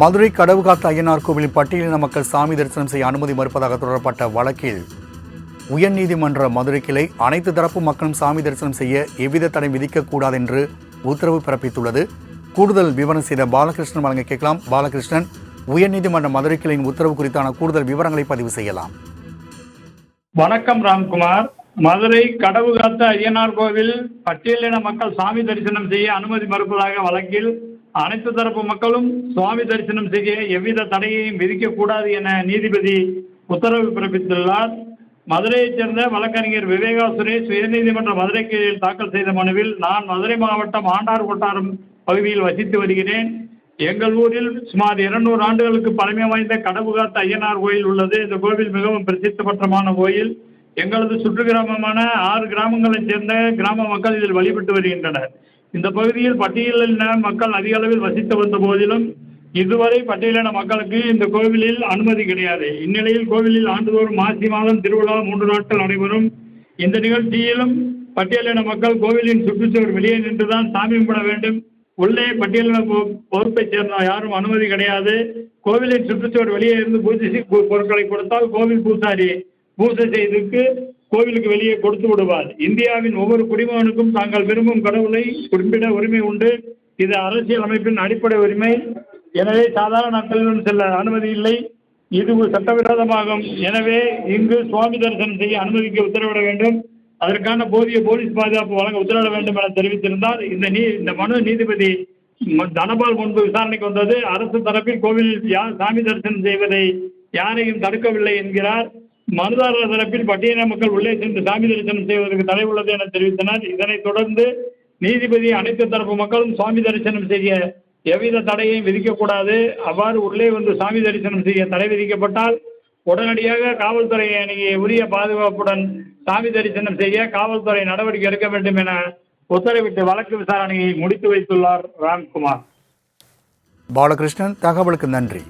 மதுரை கடவுகாத்த ஐயனார் கோவிலில் பட்டியலின மக்கள் சாமி தரிசனம் செய்ய அனுமதி மறுப்பதாக தொடரப்பட்ட வழக்கில் உயர்நீதிமன்ற மதுரை கிளை அனைத்து தரப்பு மக்களும் சாமி தரிசனம் செய்ய எவ்வித தடை விதிக்கக்கூடாது என்று உத்தரவு பிறப்பித்துள்ளது. கூடுதல் விவரம் செய்த பாலகிருஷ்ணன் வழங்க கேட்கலாம். பாலகிருஷ்ணன் உயர்நீதிமன்ற மதுரை கிளையின் உத்தரவு குறித்தான கூடுதல் விவரங்களை பதிவு செய்யலாம். வணக்கம் ராம்குமார். மதுரை கடவுகாத்த ஐயனார் கோவில் பட்டியலின மக்கள் சாமி தரிசனம் செய்ய அனுமதி மறுப்பதாக வழக்கில் அனைத்து தரப்பு மக்களும் சுவாமி தரிசனம் செய்ய எவ்வித தடையையும் விதிக்கக்கூடாது என நீதிபதி உத்தரவு பிறப்பித்துள்ளார். மதுரையைச் சேர்ந்த வழக்கறிஞர் விவேகா சுரேஷ் உயர்நீதிமன்ற மதுரை கீழில் தாக்கல் செய்த மனுவில் நான் மதுரை மாவட்டம் ஆண்டார் கொட்டாரம் பகுதியில் வசித்து வருகிறேன். எங்கள் ஊரில் சுமார் இருநூறு ஆண்டுகளுக்கு பழமை வாய்ந்த கடவுகாத்த ஐயனார் கோயில் உள்ளது. இந்த கோவில் மிகவும் பிரசித்தி பெற்றமான கோயில். எங்களது சுற்று கிராமமான ஆறு கிராமங்களைச் சேர்ந்த கிராம மக்கள் இதில் வழிபட்டு வருகின்றனர். இந்த பகுதியில் பட்டியலின மக்கள் அதிக அளவில் வசித்து வந்த போதிலும் இதுவரை பட்டியலின மக்களுக்கு இந்த கோவிலில் அனுமதி கிடையாது. இந்நிலையில் கோவிலில் ஆண்டுதோறும் மாசி மாதம் திருவிழா மூன்று நாட்கள் நடைபெறும். இந்த நிகழ்ச்சியிலும் பட்டியலின மக்கள் கோவிலின் சுற்றுச்சுவர் வெளியே நின்றுதான் சாமி கும்பிட வேண்டும். உள்ளே பட்டியலின பொ- பொறுப்பைச் சேர்ந்த யாரும் அனுமதி கிடையாது. கோவிலின் சுற்றுச்சுவர் வெளியே இருந்து பூஜை செய்- பொருட்களை கொடுத்தால் கோவில் பூசாரி பூஜை செய்துக்கு கோவிலுக்கு வெளியே கொடுத்து விடுவார். இந்தியாவின் ஒவ்வொரு குடிமகனுக்கும் தாங்கள் விரும்பும் கடவுளை குறிப்பிட உரிமை உண்டு. இது அரசியல் அமைப்பின் அடிப்படை உரிமை. எனவே சாதாரண நாட்களிலும் செல்ல அனுமதி இல்லை. இது சட்டவிரோதமாகும். எனவே இங்கு சுவாமி தரிசனம் செய்ய அனுமதிக்க உத்தரவிட வேண்டும். அதற்கான போதிய போலீஸ் பாதுகாப்பு வழங்க உத்தரவிட வேண்டும் என தெரிவித்திருந்தார். இந்த நீ இந்த மனு நீதிபதி தனபால் முன்பு விசாரணைக்கு வந்தது. அரசு தரப்பில் கோவிலில் யார் சாமி தரிசனம் செய்வதை யாரையும் தடுக்கவில்லை என்கிறார். மனுதாரர் தரப்பில் பட்டியலின மக்கள் உள்ளே சென்று சாமி தரிசனம் செய்வதற்கு தடை உள்ளது என தெரிவித்தனர். இதனைத் தொடர்ந்து நீதிபதி அனைத்து தரப்பு மக்களும் சாமி தரிசனம் செய்ய எவ்வித தடையையும் விதிக்கக்கூடாது. அவ்வாறு உள்ளே வந்து சாமி தரிசனம் செய்ய தடை விதிக்கப்பட்டால் உடனடியாக காவல்துறை அணியை உரிய பாதுகாப்புடன் சாமி தரிசனம் செய்ய காவல்துறை நடவடிக்கை எடுக்க வேண்டும் என உத்தரவிட்டு வழக்கு விசாரணையை முடித்து வைத்துள்ளார் ராம்குமார். பாலகிருஷ்ணன் தகவலுக்கு நன்றி.